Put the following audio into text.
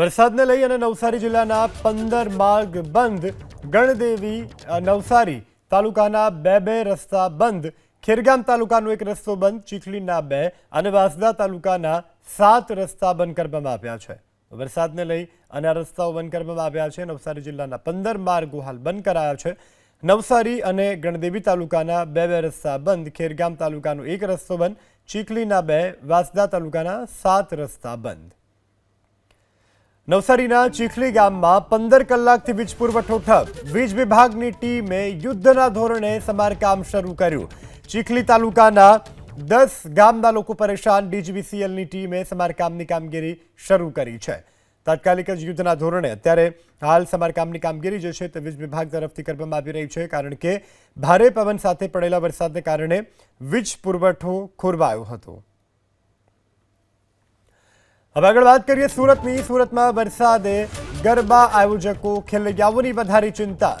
વરસાદને લઈ અને નવસારી જિલ્લાના પંદર માર્ગ બંધ. ગણદેવી નવસારી તાલુકાના બે બે રસ્તા બંધ. ખેરગામ તાલુકાનો એક રસ્તો બંધ, ચીખલીના બે અને વાંસદા તાલુકાના સાત રસ્તા બંધ કરવામાં આવ્યા છે. વરસાદને લઈ અને આ રસ્તાઓ બંધ કરવામાં આવ્યા છે. નવસારી જિલ્લાના પંદર માર્ગો હાલ બંધ કરાયા છે. નવસારી અને ગણદેવી તાલુકાના બે બે રસ્તા બંધ. ખેરગામ તાલુકાનો એક રસ્તો બંધ, ચીખલીના બે, વાંસદા તાલુકાના સાત રસ્તા બંધ. નવસારીના ચીખલી ગામમાં પંદર કલાકથી વીજ પુરવઠો ઠપ વીજ વિભાગની ટીમે યુદ્ધના ધોરણે સમારકામ શરૂ કર્યું. ચીખલી તાલુકાના દસ ગામના લોકો પરેશાન. ડીજીવીસીએલની ટીમે સમારકામની કામગીરી શરૂ કરી છે. તાત્કાલિક જ યુદ્ધના ધોરણે અત્યારે હાલ સમારકામની કામગીરી જે છે તે વીજ વિભાગ તરફથી કરવામાં આવી રહી છે, કારણ કે ભારે પવન સાથે પડેલા વરસાદને કારણે વીજ પુરવઠો ખોરવાયો હતો. હવે આગળ વાત કરીએ સુરતની. સુરતમાં વરસાદે ગરબા આયોજકો ખેલૈયાઓની વધારી ચિંતા.